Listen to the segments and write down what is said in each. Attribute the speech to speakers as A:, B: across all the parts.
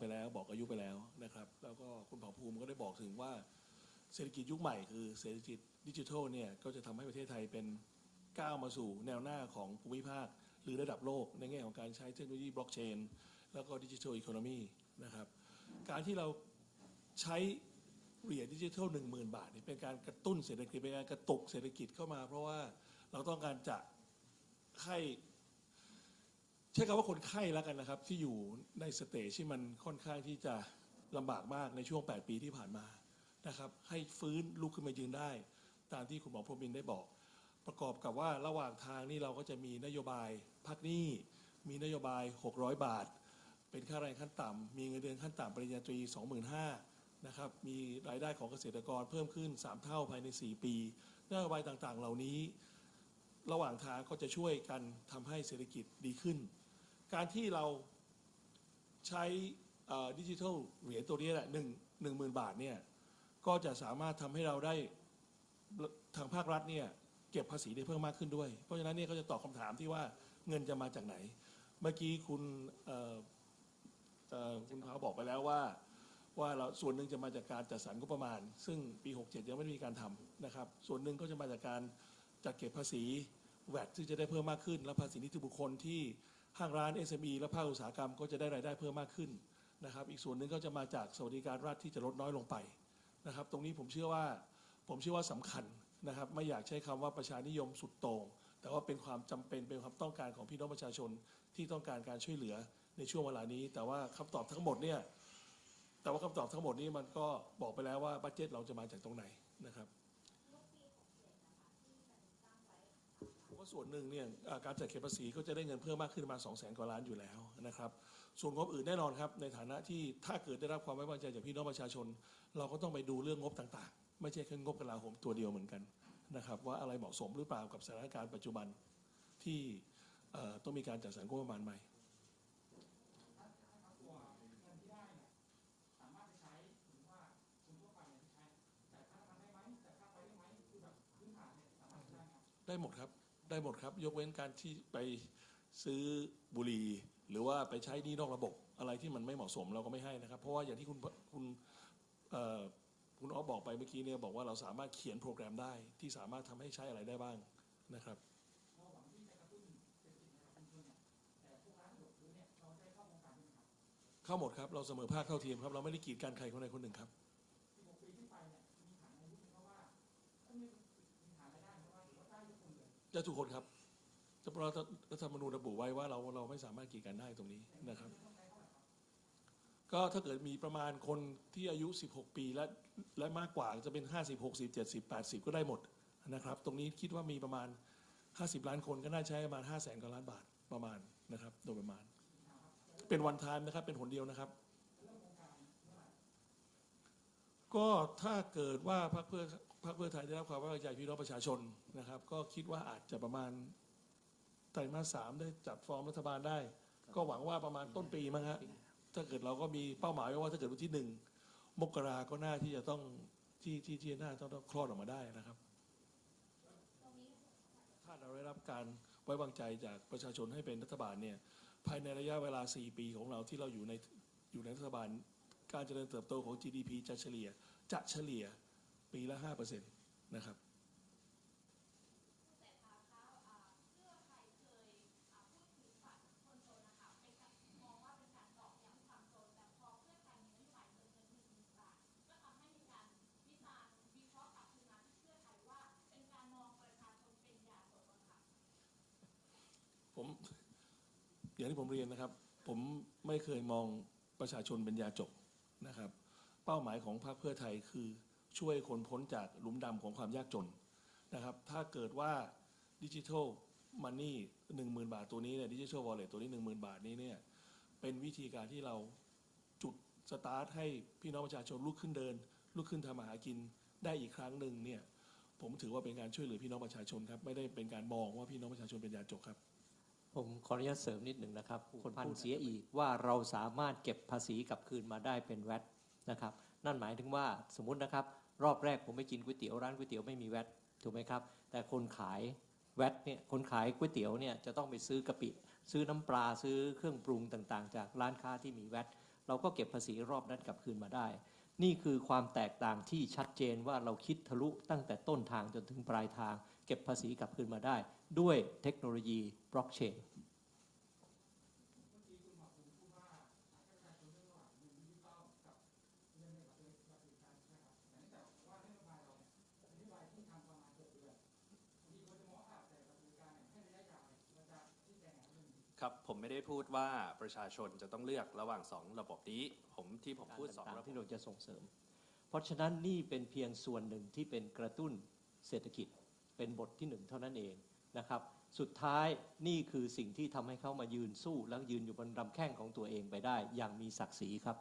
A: ไปแล้ว บอกอายุไปแล้วนะครับ แล้วก็คุณเผ่าภูมิก็ได้บอกถึงว่าเศรษฐกิจยุคใหม่คือเศรษฐกิจดิจิทัลเนี่ยก็จะทำให้ประเทศไทยเป็นก้าวมาสู่แนวหน้าของภูมิภาค หรือระดับโลก ในแง่ของการใช้เทคโนโลยีบล็อกเชนแล้วก็ดิจิทัลอีโคโนมีนะครับการที่เราใช้เหรียญดิจิทัลหนึ่งหมื่นบาทนี่เป็นการกระตุ้นเศรษฐกิจเป็นการกระตุกเศรษฐกิจเข้ามา เพราะว่าเราต้องการจะให้ ใช้คำว่าคนไข้แล้วกันนะครับ ที่อยู่ในสเตจที่มันค่อนข้างที่จะลำบากมากในช่วง 8 ปีที่ผ่านมานะครับ ให้ฟื้นลุกขึ้นมายืนได้ ตามที่คุณหมอพรหมินได้บอก ประกอบกับว่าระหว่างทางนี่เราก็จะมีนโยบายพักหนี้มีนโยบาย 600 บาท เป็นค่าแรงขั้นต่ำมีเงินเดือนขั้นต่ำปริญญาตรี 25,000นะครับมีรายได้ของเกษตรกรเพิ่มขึ้น 3 เท่าภายใน 4 ปีนโยบายต่างๆ เหล่านี้ ระหว่างทางก็จะช่วยกันทำให้เศรษฐกิจดีขึ้น การที่เราใช้ดิจิทัลเหรียญตัวนี้แหละหนึ่งหนึ่งหมื่นบาทเนี่ยก็จะสามารถทำให้เราได้ทางภาครัฐเนี่ยเก็บภาษีได้เพิ่มมากขึ้นด้วย เพราะฉะนั้นเนี่ยก็จะตอบคำถามที่ว่าเงินจะมาจากไหน เมื่อกี้คุณคุณพาบอกไปแล้วว่าว่าเราส่วนหนึ่งจะมาจากการจัดสรรงบประมาณ ซึ่งปี 67 ยังไม่ได้มีการทำนะครับ ส่วนหนึ่งก็จะมาจากการจัดเก็บภาษีแวดที่จะได้เพิ่มมากขึ้น และภาษีนิติบุคคลที่ ห้างร้าน SME และภาคอุตสาหกรรมก็จะได้รายได้เพิ่มมากขึ้นนะครับ อีกส่วนหนึ่งก็จะมาจากสวัสดิการรัฐที่จะลดน้อยลงไปนะครับ ตรงนี้ผมเชื่อว่าผมเชื่อว่าสำคัญนะครับ ไม่อยากใช้คำว่าประชานิยมสุดโต่งแต่ว่าเป็นความจำเป็นเป็นความต้องการของพี่น้องประชาชนที่ต้องการการช่วยเหลือในช่วงเวลานี้ แต่ว่าคำตอบทั้งหมดเนี่ยแต่ว่าคำตอบทั้งหมดนี้มันก็บอกไปแล้วว่าบัตเจตเราจะมาจากตรงไหนนะครับผมว่า ส่วนหนึ่งเนี่ยการจัดเก็บภาษีก็จะได้เงินเพิ่มมากขึ้นประมาณ2 0 0 0 0 0กว่าล้านอยู่แล้วนะครับ ส่วนงบอื่นแน่นอนครับ ในฐานะที่ถ้าเกิดได้รับความไว้วางใจจากพี่น้องประชาชน เราก็ต้องไปดูเรื่องงบต่างๆ ไม่ใช่แค่งบกลาโหมตัวเดียวเหมือนกันนะครับว่าอะไรเหมาะสมหรือเปล่ากับสถานการณ์ปัจจุบันที่ต้องมีการจัดสรรงบประมาณใหม่ได้หมดครับ ได้หมดครับ ยกเว้นการที่ไปซื้อบุหรี่หรือว่าไปใช้นี้นอกระบบอะไรที่มันไม่เหมาะสมเราก็ไม่ให้นะครับ เพราะว่าอย่างที่คุณคุณคุณอ๊อฟบอกไปเมื่อกี้เนี่ยบอกว่าเราสามารถเขียนโปรแกรมได้ ที่สามารถทำให้ใช้อะไรได้บ้างนะครับเข้าหมดครับ เราเสมอภาคเท่าเทียมครับ เราไม่ได้กีดกันใครคนใดคนหนึ่งครับ จะทุกคนครับแต่เพราะรัฐธรรมนูญระบุไว้ว่าเราเราไม่สามารถกีดกันได้ตรงนี้นะครับ ก็ถ้าเกิดมีประมาณคนที่อายุ 16 ปีและและมากกว่าจะเป็น 50 60 70 80 ก็ได้หมดนะครับ ตรงนี้คิดว่ามีประมาณ 50 ล้านคนก็น่าใช้ประมาณ 5 0 0แสนกว่าล้านบาทประมาณนะครับ โดยประมาณ เป็นวันทานนะครับ เป็นผลเดียวนะครับ ก็ถ้าเกิดว่าพรรคเพื่อ พรรคเพื่อไทยได้รับความไว้วางใจพี่น้องประชาชนนะครับ ก็คิดว่าอาจจะประมาณไตรมาสสามได้จัดฟอร์มรัฐบาลได้ ก็หวังว่าประมาณต้นปีมั้งฮะถ้าเกิดเราก็มีเป้าหมายไว้ว่าถ้าเกิดวันที่หนึ่งมกราก็น่าที่จะต้องที่ที่ที่น่าต้องต้องคลอดออกมาได้นะครับถ้าเราได้รับการไว้วางใจจากประชาชนให้เป็นรัฐบาลเนี่ยภายในระยะเวลา 4 ปีของเราที่เราอยู่ในอยู่ในรัฐบาล การเจริญเติบโตของ GDP จะเฉลี่ยจะเฉลี่ย ปีละ5%นะครับ
B: เศรษฐาคะอ่าเพื่อไทยเคยพูดถึงบัตรคนจนนะคะเป็นการมองว่าเป็นการตอกย้ำความจนแต่พอเพื่อไทยมีนโยบายเงินเงินหนึ่งหมื่นบาทก็ทำให้มีการวิจารณ์วิเคราะห์กลับคืนมาเพื่อไทยว่าเป็นการมองประชาชนเป็นยาจกอะค่ะ
A: ผมอย่างที่ผมเรียนนะครับ ผมไม่เคยมองประชาชนเป็นยาจกนะครับ เป้าหมายของพรรคเพื่อไทยคือ ช่วยคนพ้นจากหลุมดำของความยากจนนะครับ ถ้าเกิดว่าดิจิทัลมันนี่หนึ่งหมื่นบาทตัวนี้เนี่ยดิจิทัลวอลเล็ตตัวนี้หนึ่งหมื่นบาทนี้เนี่ยเป็นวิธีการที่เราจุดสตาร์ทให้พี่น้องประชาชนลุกขึ้นเดินลุกขึ้นทำมาหากินได้อีกครั้งหนึ่งเนี่ยผมถือว่าเป็นการช่วยเหลือพี่น้องประชาชนครับ ไม่ได้เป็นการมองว่าพี่น้องประชาชนเป็นยาจกครับ
C: ผมขออนุญาตเสริมนิดหนึ่งนะครับ คนพันเสียอีกว่าเราสามารถเก็บภาษีกลับคืนมาได้เป็นแวตนะครับ นั่นหมายถึงว่าสมมุตินะครับ รอบแรกผมไปกินก๋วยเตี๋ยวร้านก๋วยเตี๋ยวไม่มีแวตถูกไหมครับ แต่คนขายแวตเนี่ยคนขายก๋วยเตี๋ยวเนี่ยจะต้องไปซื้อกะปิ ซื้อน้ำปลาซื้อเครื่องปรุงต่างๆ จากร้านค้าที่มีแวตเราก็เก็บภาษีรอบนั้นกลับคืนมาได้ นี่คือความแตกต่างที่ชัดเจนว่าเราคิดทะลุตั้งแต่ต้นทางจนถึงปลายทาง เก็บภาษีกลับคืนมาได้ ด้วยเทคโนโลยีบล็อกเชน
D: ครับผมไม่ได้พูดว่าประชาชนจะต้องเลือกระหว่างสองระบบนี้ ผมที่ผมพูดสองระ
C: บ
D: บ
C: ที่เราจะส่งเสริม เพราะฉะนั้นนี่เป็นเพียงส่วนหนึ่งที่เป็นกระตุ้นเศรษฐกิจ เป็นบทที่หนึ่งเท่านั้นเองนะครับ สุดท้ายนี่คือสิ่งที่ทำให้เขามายืนสู้ แล้วยืนอยู่บนลำแข้งของตัวเองไปได้ อย่างมีศักดิ์ศรีครับ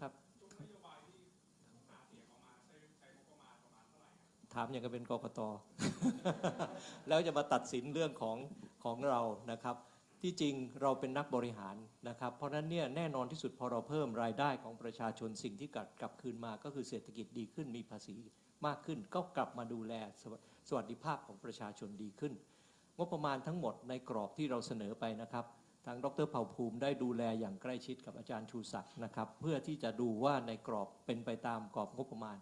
E: ไหร่ฮะ
C: ถามอย่างกับเป็นกกต แล้วจะมาตัดสินเรื่องของของเรานะครับ ที่จริงเราเป็นนักบริหารนะครับ เพราะฉะนั้นเนี่ยแน่นอนที่สุดพอเราเพิ่มรายได้ของประชาชนสิ่งที่กลับกลับคืนมาก็คือเศรษฐกิจดีขึ้นมีภาษีมากขึ้น ก็กลับมาดูแลสวสวัสดิภาพของประชาชนดีขึ้น งบประมาณทั้งหมดในกรอบที่เราเสนอไปนะครับ ทางดรเผ่าภูมิได้ดูแลอย่างใกล้ชิดกับอาจารย์ชูศักดิ์นะครับ เพื่อที่จะดูว่าในกรอบเป็นไปตามกรอบงบประมาณ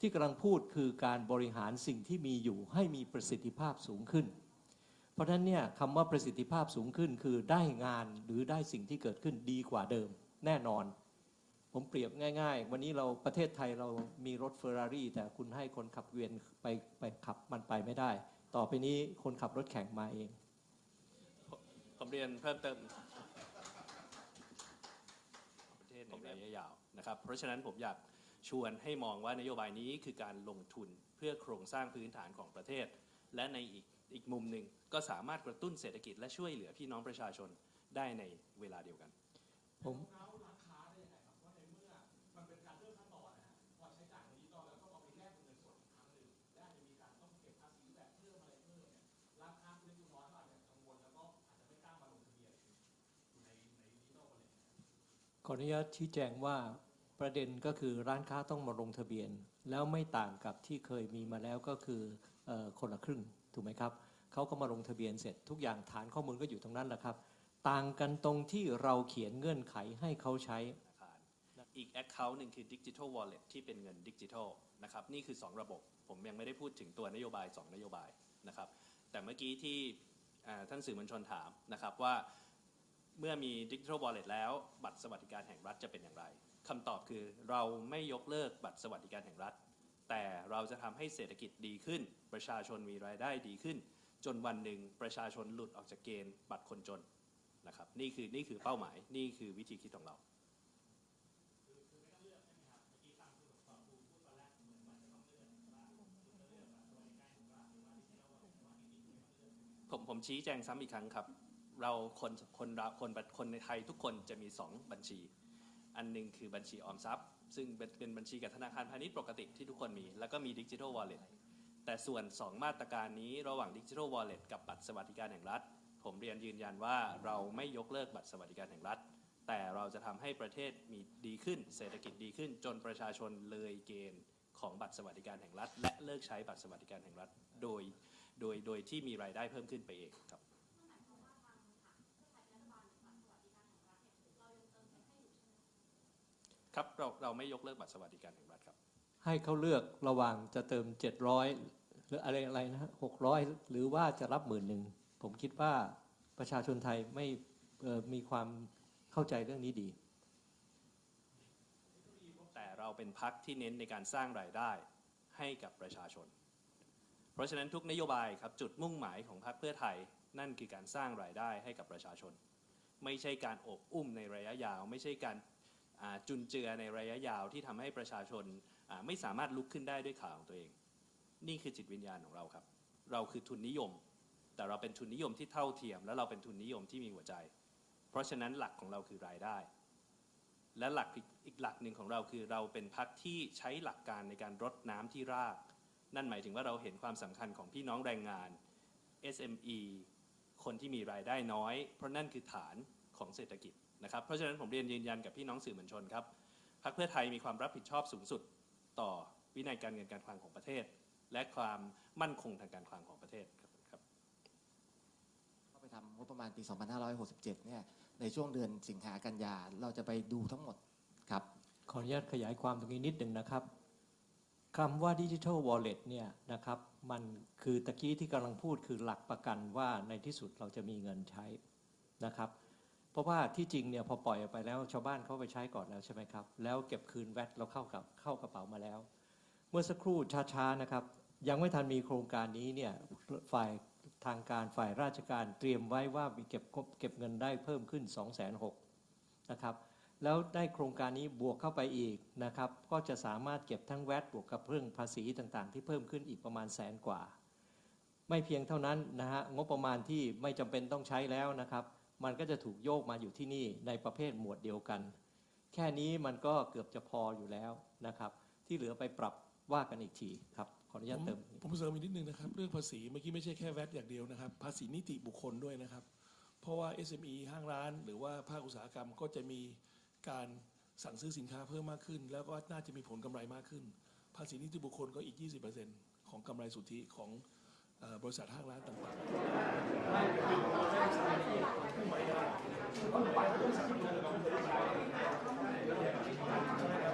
C: ที่กำลังพูดคือการบริหารสิ่งที่มีอยู่ให้มีประสิทธิภาพสูงขึ้น เพราะฉะนั้นเนี่ยคำว่าประสิทธิภาพสูงขึ้น คือได้งานหรือได้สิ่งที่เกิดขึ้นดีกว่าเดิม แน่นอน ผมเปรียบง่าย ๆ วันนี้เราประเทศไทยเรามีรถเฟอร์รารี่แต่คุณให้คนขับเวียนไปไปขับมันไปไม่ได้ ต่อไปนี้คนขับรถแข่งมาเอง
D: ผมเรียนเพิ่มเติมประเทศในระยะยาวนะครับ เพราะฉะนั้นผมอยากชวนให้มองว่านโยบายนี้คือการลงทุนเพื่อโครงสร้างพื้นฐานของประเทศ และในอีกอีกมุมหนึ่งก็สามารถกระตุ้นเศรษฐกิจและช่วยเหลือพี่น้องประชาชนได้ในเวลาเดียวกัน
C: ผม ออนุญาตชี้แจงว่าประเด็นก็คือร้านค้าต้องมาลงทะเบียน แล้วไม่ต่างกับที่เคยมีมาแล้วก็คืออคนละครึ่งถูกไหมครับเขาก็มาลงทะเบียนเสร็จ ทุกอย่างฐานข้อมูลก็อยู่ตรงนั้นแหละครับ ต่างกันตรงที่เราเขียนเงื่อนไขให้เขาใช้
D: อีก Account หนึ่งคือ Digital Wallet ที่เป็นเงินดิจิทัลนะครับนี่คือ 2 ระบบ ผมยังไม่ได้พูดถึงตัวนโยบาย 2 นโยบายนะครับแต่เมื่อกี้ที่ท่านสื่อมวลชนถามนะครับว่า เมื่อมี Digital Wallet แล้วบัตรสวัสดิการแห่งรัฐจะเป็นอย่างไรคำตอบคือเราไม่ยกเลิกบัตรสวัสดิการแห่งรัฐ แต่เราจะทำให้เศรษฐกิจดีขึ้น ประชาชนมีรายได้ดีขึ้น จนวันหนึ่งประชาชนหลุดออกจากเกณฑ์บัตรคนจนนะครับนี่คือนี่คือเป้าหมายนี่คือวิธีคิดของเราผมผมชี้แจงซ้ำอีกครั้งครับ เราคนคนเราคนคนในไทยทุกคนจะมี 2 บัญชี อันหนึงคือบัญชีออมทรัพย์ ซึ่งเป็นบัญชีกับธนาคารพาณิชย์ปกติที่ทุกคนมี แล้วก็มีดิจิทัลวอลเล็ตแต่ส่วน 2 มาตรการนี้ระหว่างดิจิทัลวอลเล็ตกับบัตรสวัสดิการแห่งรัฐ ผมเรียนยืนยันว่าเราไม่ยกเลิกบัตรสวัสดิการแห่งรัฐ แต่เราจะทำให้ประเทศมีดีขึ้น เศรษฐกิจดีขึ้น จนประชาชนเลยเกณฑ์ของบัตรสวัสดิการแห่งรัฐ และเลิกใช้บัตรสวัสดิการแห่งรัฐ โดยโดยโดยที่มีรายได้เพิ่มขึ้นไปเองครับ ครับเราเราไม่ยกเลิกบัตรสวัสดิการแห่งรัฐครับ
C: ให้เขาเลือกระหว่างจะเติม 700 หรืออะไรอะไรนะฮะ600หรือว่าจะรับหมื่นหนึ่งผมคิดว่าประชาชนไทยไม่เอ่อมีความเข้าใจเรื่องนี้ดี
D: แต่เราเป็นพักที่เน้นในการสร้างรายได้ให้กับประชาชน เพราะฉะนั้นทุกนโยบายครับจุดมุ่งหมายของพรรคเพื่อไทยนั่นคือการสร้างรายได้ให้กับประชาชน ไม่ใช่การโอบอุ้มในระยะยาว ไม่ใช่การอ่า จุนเจือในระยะยาวที่ทำให้ประชาชนไม่สามารถลุกขึ้นได้ด้วยขาของตัวเอง นี่คือจิตวิญญาณของเราครับ เราคือทุนนิยม แต่เราเป็นทุนนิยมที่เท่าเทียม และเราเป็นทุนนิยมที่มีหัวใจ เพราะฉะนั้นหลักของเราคือรายได้ และหลักอีกหลักหนึ่งของเราคือเราเป็นพักที่ใช้หลักการในการรดน้ำที่ราก นั่นหมายถึงว่าเราเห็นความสำคัญของพี่น้องแรงงาน SME คนที่มีรายได้น้อย เพราะนั่นคือฐาน ของเศรษฐกิจนะครับเพราะฉะนั้นผมเรียนยืนยันกับพี่น้องสื่อมวลชนครับพรรคเพื่อไทยมีความรับผิดชอบสูงสุดต่อวินัยการเงินการคลังของประเทศ และความมั่นคงทางการคลังของประเทศครับ
F: เข้าไปทำงบประมาณปี 2567 เนี่ยในช่วงเดือนสิงหากันยาเราจะไปดูทั้งหมดครับ
C: ขออนุญาตขยายความตรงนี้นิดหนึ่งนะครับคำว่าดิจิทัลวอลเล็ตเนี่ยนะครับมันคือตะกี้ที่กำลังพูดคือหลักประกันว่าในที่สุดเราจะมีเงินใช้นะครับ เพราะว่าที่จริงเนี่ยพอปล่อยออกไปแล้วชาวบ้านเขาไปใช้ก่อนแล้วใช่ไหมครับ แล้วเก็บคืนแวตเราเข้ากับเข้ากระเป๋ามาแล้ว เมื่อสักครู่ช้าๆนะครับ ยังไม่ทันมีโครงการนี้เนี่ยฝ่ายทางการฝ่ายราชการเตรียมไว้ว่ามีเก็บเก็บเงินได้เพิ่มขึ้น 2 6 0 0 0นะครับแล้วได้โครงการนี้บวกเข้าไปอีกนะครับ ก็จะสามารถเก็บทั้งแวตบวกกับเรื่องภาษีต่างๆ ที่เพิ่มขึ้นอีกประมาณแสนกว่า ไม่เพียงเท่านั้นนะฮะงบประมาณที่ไม่จำเป็นต้องใช้แล้วนะครับ มันก็จะถูกโยกมาอยู่ที่นี่ในประเภทหมวดเดียวกัน แค่นี้มันก็เกือบจะพออยู่แล้วนะครับ ที่เหลือไปปรับว่ากันอีกทีครับขออนุญาตเติม
A: ผมเสริมอีกนิดนึงนะครับ เรื่องภาษีเมื่อกี้ไม่ใช่แค่แวดอย่างเดียวนะครับ ภาษีนิติบุคคลด้วยนะครับ เพราะว่า SME ห้างร้าน หรือว่าภาคอุตสาหกรรมก็จะมีการสั่งซื้อสินค้าเพิ่มมากขึ้น แล้วก็น่าจะมีผลกำไรมากขึ้น ภาษีนิติบุคคลก็อีก 20%ของกำไรสุทธิของ บริษัทห้างร้านต่างๆ
B: เ